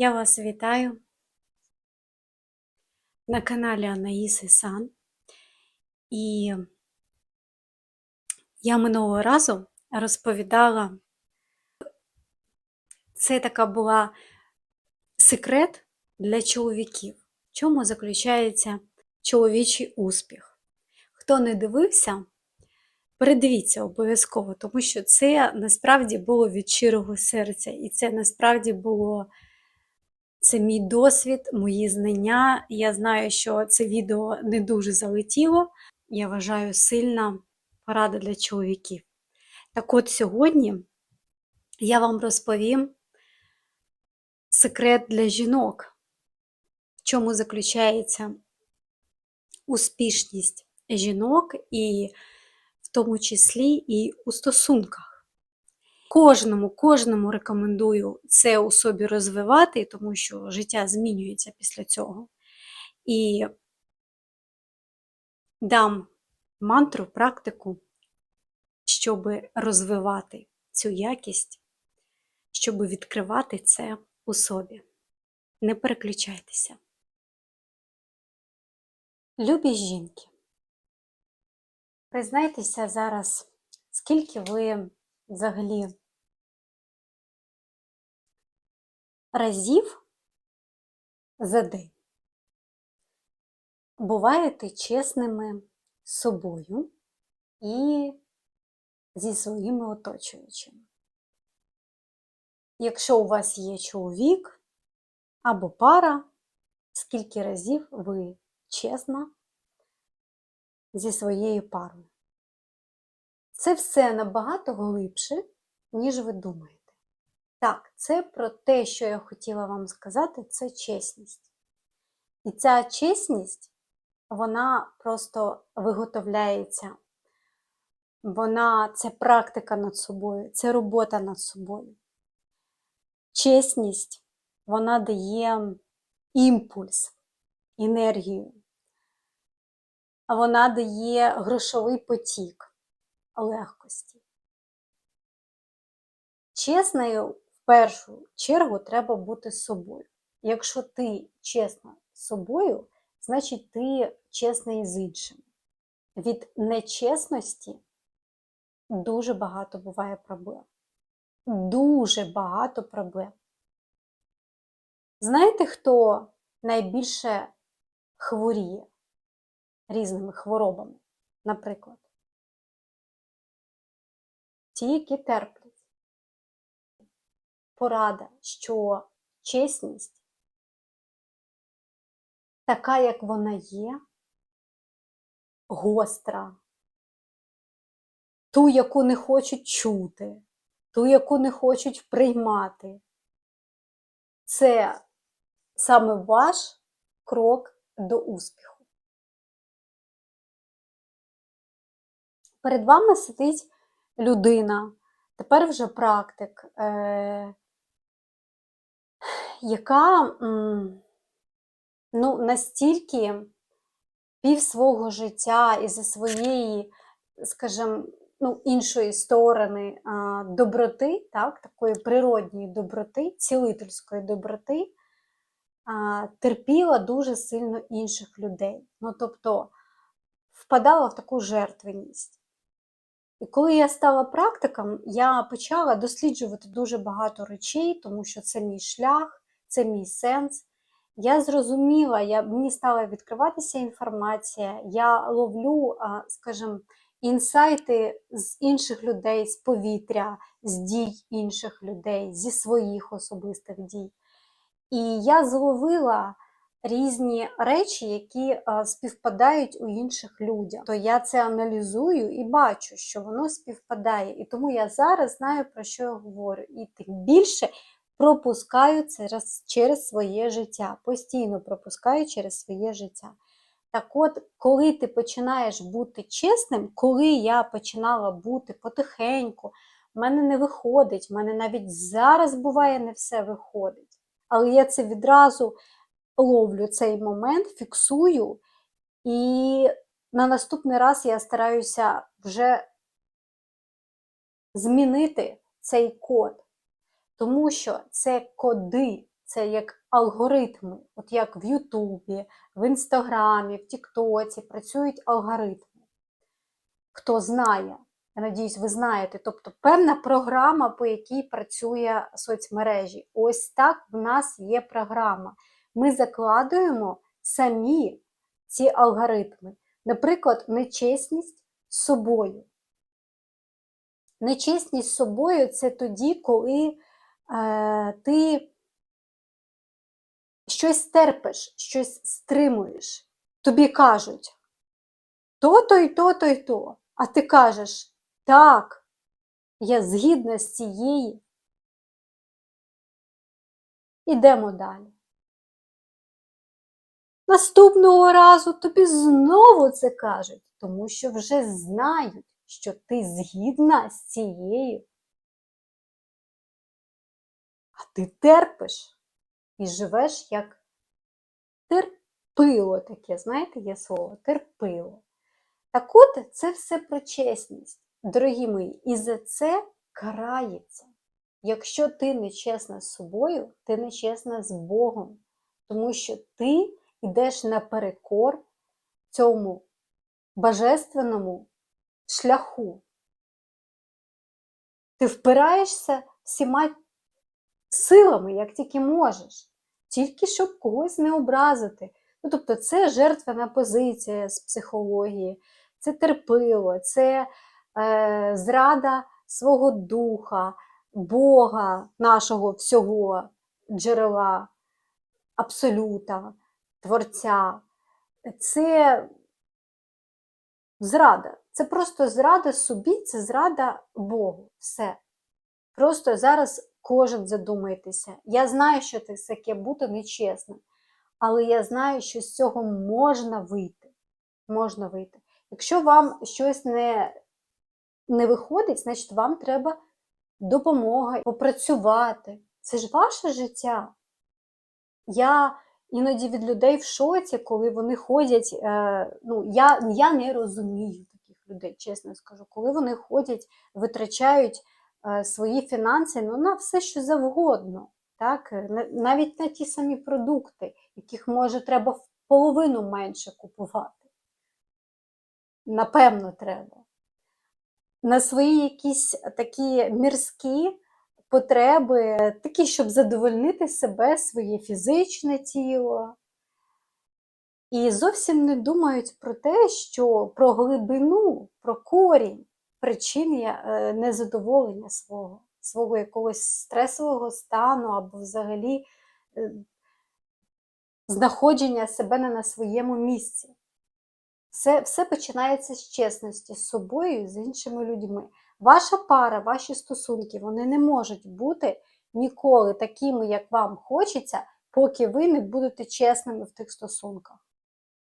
Я вас вітаю на каналі Анаїси Сан. І я минулого разу розповідала, це така була секрет для чоловіків, в чому заключається чоловічий успіх. Хто не дивився, передивіться обов'язково, тому що це насправді було від щирого серця, і це насправді було. Це мій досвід, мої знання. Я знаю, що це відео не дуже залетіло. Я вважаю сильна порада для чоловіків. Так от сьогодні я вам розповім секрет для жінок, в чому заключається успішність жінок, і в тому числі і у стосунках. Кожному, кожному рекомендую це у собі розвивати, тому що життя змінюється після цього. І дам мантру, практику, щоб розвивати цю якість, щоб відкривати це у собі. Не переключайтеся. Любі жінки, признайтеся зараз, скільки ви взагалі разів за день буваєте чесними з собою і зі своїми оточуючими. Якщо у вас є чоловік або пара, скільки разів ви чесна зі своєю парою. Це все набагато глибше, ніж ви думаєте. Так, це про те, що я хотіла вам сказати, це чесність. І ця чесність, вона просто виготовляється. Вона це практика над собою, це робота над собою. Чесність, вона дає імпульс, енергію. Вона дає грошовий потік легкості. Чесною першу чергу треба бути собою. Якщо ти чесна з собою, значить ти чесний з іншими. Від нечесності дуже багато буває проблем. Дуже багато проблем. Знаєте, хто найбільше хворіє різними хворобами, наприклад? Ті, які терплять порада, що чесність, така, як вона є, гостра, ту, яку не хочуть чути, ту, яку не хочуть приймати, це саме ваш крок до успіху. Перед вами сидить людина, тепер вже практик, е, яка ну, настільки пів свого життя і за своєї, скажімо, ну, іншої сторони доброти, так, такої природньої доброти, цілительської доброти, терпіла дуже сильно інших людей. Ну, тобто впадала в таку жертвеність. І коли я стала практиком, я почала досліджувати дуже багато речей, тому що це мій шлях, це мій сенс. Я зрозуміла, я, мені стала відкриватися інформація, я ловлю, скажімо, інсайти з інших людей, з повітря, з дій інших людей, зі своїх особистих дій. І я зловила різні речі, які співпадають у інших людях. То я це аналізую і бачу, що воно співпадає. І тому я зараз знаю, про що я говорю. І тим більше пропускаю це через своє життя. Постійно пропускаю через своє життя. Так от, коли ти починаєш бути чесним, коли я починала бути потихеньку, в мене не виходить, в мене навіть зараз буває не все виходить. Але я це відразу ловлю цей момент, фіксую, і на наступний раз я стараюся вже змінити цей код. Тому що це коди, це як алгоритми, от як в Ютубі, в Інстаграмі, в Тіктоці працюють алгоритми. Хто знає, я надіюсь, ви знаєте, тобто певна програма, по якій працює соцмережі. Ось так в нас є програма. Ми закладуємо самі ці алгоритми. Наприклад, нечесність з собою. Нечесність з собою це тоді, коли ти щось терпиш, щось стримуєш. Тобі кажуть то-то і то-то і то. А ти кажеш, так, я згідна з цієї. Ідемо далі. Наступного разу тобі знову це кажуть, тому що вже знають, що ти згідна з цією. Ти терпиш і живеш як терпило таке, знаєте, є слово терпило. Так от це все про чесність, дорогі мої, і за це карається. Якщо ти нечесна з собою, ти нечесна з Богом, тому що ти йдеш наперекор цьому божественному шляху. Ти впираєшся всіма силами, як тільки можеш, тільки щоб когось не образити. Ну, Тобто, це жертвена позиція з психології, це терпило, це е, зрада свого духа, Бога, нашого всього джерела, абсолюта, Творця. Це зрада. Це просто зрада собі, це зрада Богу. Все. Просто зараз кожен задумайтеся. Я знаю, що це таке бути нечесним, але я знаю, що з цього можна вийти. Можна вийти. Якщо вам щось не, не виходить, значить вам треба допомога, попрацювати. Це ж ваше життя. Я іноді від людей в шоці, коли вони ходять. Е, ну, Я я не розумію таких людей, чесно скажу, коли вони ходять, витрачають свої фінанси ну, на все, що завгодно. Так? Навіть на ті самі продукти, яких може треба в половину менше купувати. Напевно, треба. На свої якісь такі мірські потреби, такі, щоб задовольнити себе, своє фізичне тіло. І зовсім не думають про те, що про глибину, про корінь причин е, незадоволення свого, свого якогось стресового стану або взагалі е, знаходження себе не на своєму місці. Все, все починається з чесності з собою і з іншими людьми. Ваша пара, ваші стосунки, вони не можуть бути ніколи такими, як вам хочеться, поки ви не будете чесними в тих стосунках.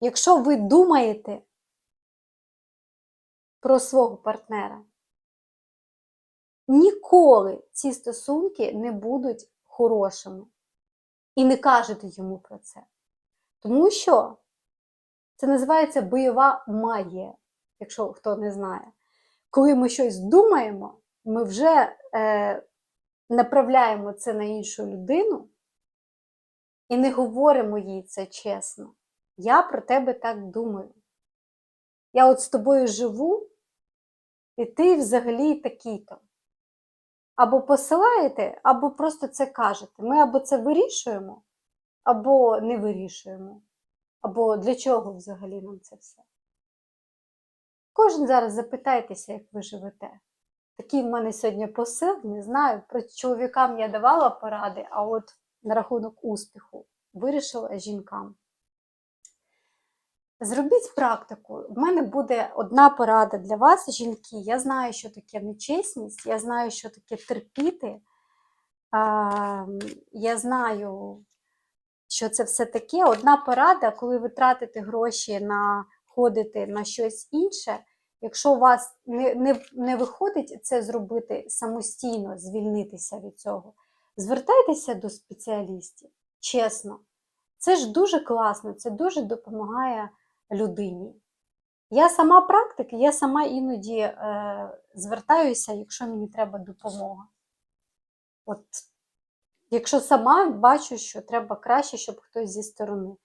Якщо ви думаєте про свого партнера, ніколи ці стосунки не будуть хорошими. І не кажете йому про це. Тому що це називається бойова магія, якщо хто не знає. Коли ми щось думаємо, ми вже е, направляємо це на іншу людину і не говоримо їй це чесно. Я про тебе так думаю. Я от з тобою живу, і ти взагалі такий-то. Або посилаєте, або просто це кажете. Ми або це вирішуємо, або не вирішуємо. Або для чого взагалі нам це все? Кожен зараз запитайтеся, як ви живете. Такий в мене сьогодні посил, не знаю. Про чоловікам я давала поради, а от на рахунок успіху вирішила жінкам. Зробіть практику. В мене буде одна порада для вас, жінки. Я знаю, що таке нечесність, я знаю, що таке терпіти. Я знаю, що це все таке. Одна порада, коли ви тратите гроші на ходити на щось інше, якщо у вас не, не, не виходить це зробити самостійно, звільнитися від цього, звертайтеся до спеціалістів, чесно. Це ж дуже класно, це дуже допомагає людині. Я сама практик, я сама іноді е, звертаюся, якщо мені треба допомога. От Якщо сама бачу, що треба краще, щоб хтось зі сторони.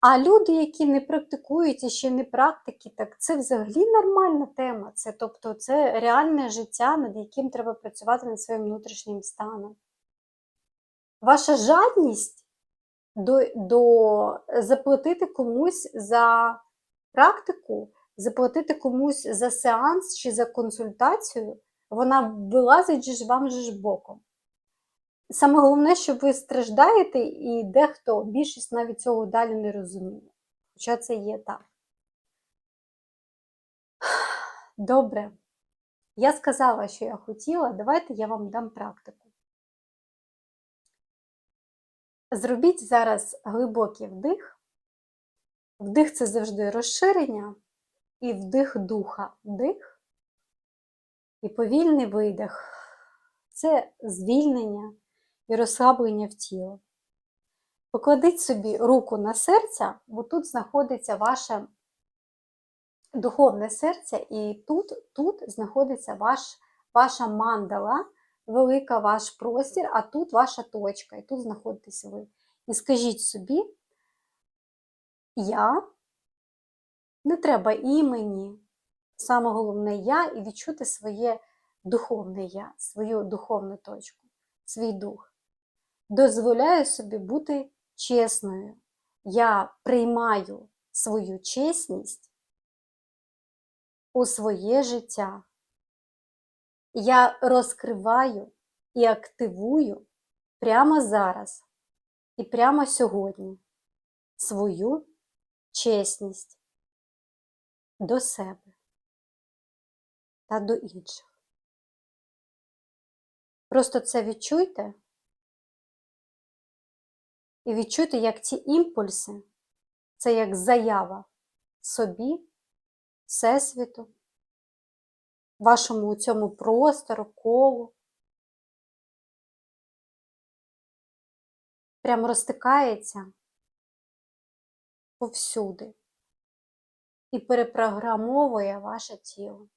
А люди, які не практикують і ще не практики, так це взагалі нормальна тема. Це, тобто, це реальне життя, над яким треба працювати над своїм внутрішнім станом. Ваша жадність до, до заплатити комусь за практику, заплатити комусь за сеанс чи за консультацію, вона вилазить ж вам ж боком. Саме головне, що ви страждаєте, і дехто більшість навіть цього далі не розуміє. Хоча це є так. Добре. Я сказала, що я хотіла. Давайте я вам дам практику. Зробіть зараз глибокий вдих. Вдих це завжди розширення, і вдих духа. Вдих і повільний видих. Це звільнення і розслаблення в тіло. Покладіть собі руку на серце, бо тут знаходиться ваше духовне серце, і тут тут знаходиться ваш, ваша мандала, велика ваш простір, а тут ваша точка, і тут знаходитесь ви. І скажіть собі, я, не треба імені, саме головне я, і відчути своє духовне я, свою духовну точку, свій дух дозволяю собі бути чесною. Я приймаю свою чесність у своє життя. Я розкриваю і активую прямо зараз і прямо сьогодні свою чесність до себе та до інших. Просто це відчуйте. І відчути, як ці імпульси це як заява собі, Всесвіту, вашому цьому простору, колу. Прям розтикається повсюди і перепрограмовує ваше тіло.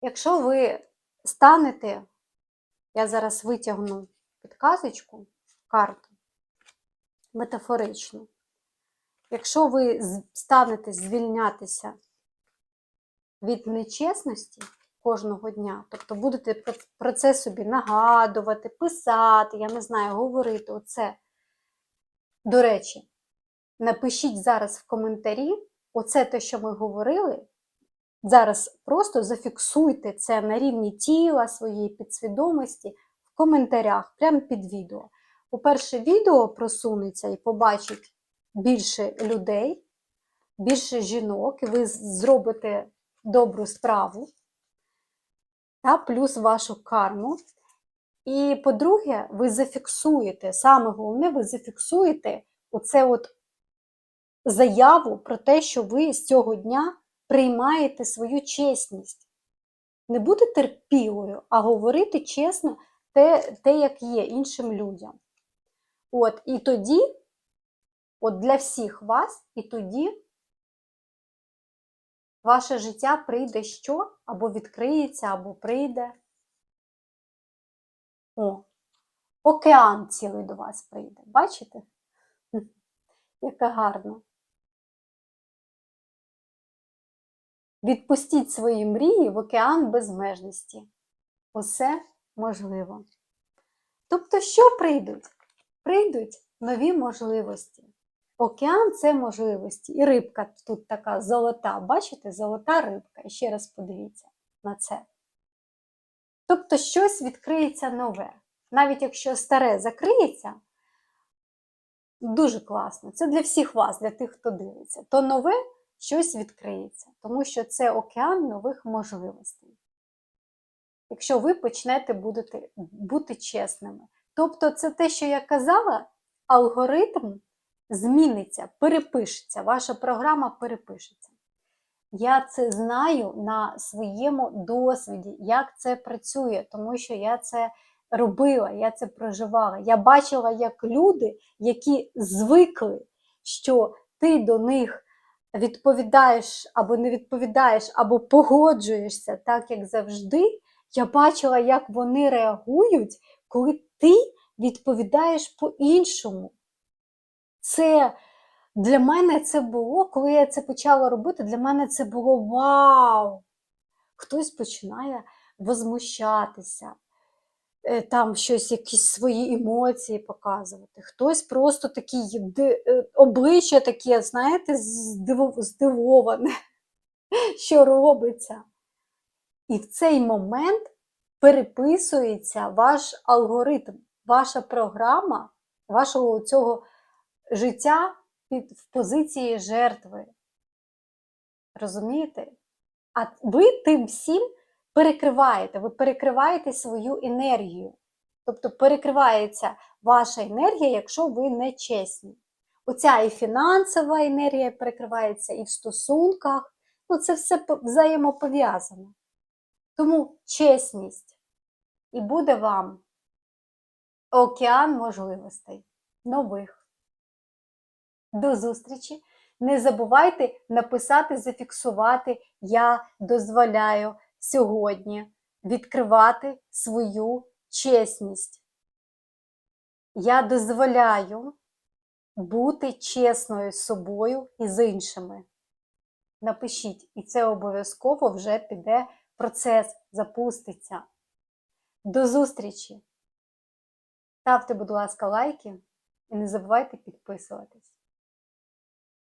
Якщо ви станете, я зараз витягну підказочку, карту метафоричну, якщо ви станете звільнятися від нечесності кожного дня, тобто будете про це собі нагадувати, писати, я не знаю, говорити оце. До речі, напишіть зараз в коментарі оце те, що ми говорили. Зараз просто зафіксуйте це на рівні тіла, своєї підсвідомості в коментарях, прямо під відео. По-перше, відео просунеться і побачить більше людей, більше жінок, і ви зробите добру справу, та, плюс вашу карму. І, по-друге, ви зафіксуєте, саме головне, ви зафіксуєте оце от заяву про те, що ви з цього дня приймаєте свою чесність. Не бути терпілою, а говорити чесно те, те, як є іншим людям. От, І тоді, от для всіх вас, і тоді ваше життя прийде що? Або відкриється, або прийде. О, океан цілий до вас прийде. Бачите? Яка гарна. Відпустіть свої мрії в океан безмежності. Усе можливо. Тобто, що прийдуть? Прийдуть нові можливості. Океан це можливості. І рибка тут така золота. Бачите, золота рибка. І ще раз подивіться на це. Тобто, щось відкриється нове. Навіть якщо старе закриється, дуже класно. Це для всіх вас, для тих, хто дивиться, то нове щось відкриється, тому що це океан нових можливостей. Якщо ви почнете будете, бути чесними. Тобто, це те, що я казала, алгоритм зміниться, перепишеться, ваша програма перепишеться. Я це знаю на своєму досвіді, як це працює, тому що я це робила, я це проживала. Я бачила, як люди, які звикли, що ти до них відповідаєш або не відповідаєш, або погоджуєшся так, як завжди, я бачила, як вони реагують, коли ти відповідаєш по-іншому. Це для мене це було, коли я це почала робити, для мене це було вау! Хтось починає возмущатися, е, там щось, якісь свої емоції показувати. Хтось просто такий е, обличчя таке, знаєте, здивоване, що робиться. І в цей момент переписується ваш алгоритм, ваша програма, вашого цього життя під, в позиції жертви. Розумієте? А ви тим всім перекриваєте, ви перекриваєте свою енергію. Тобто перекривається ваша енергія, якщо ви не чесні. Оця і фінансова енергія перекривається, і в стосунках. Ну, це все взаємопов'язано. Тому чесність. І буде вам океан можливостей нових. До зустрічі! Не забувайте написати, зафіксувати Я дозволяю сьогодні відкривати свою чесність. Я дозволяю бути чесною з собою і з іншими. Напишіть, і це обов'язково вже піде процес, запуститься. До зустрічі! Ставте, будь ласка, лайки і не забувайте підписуватись.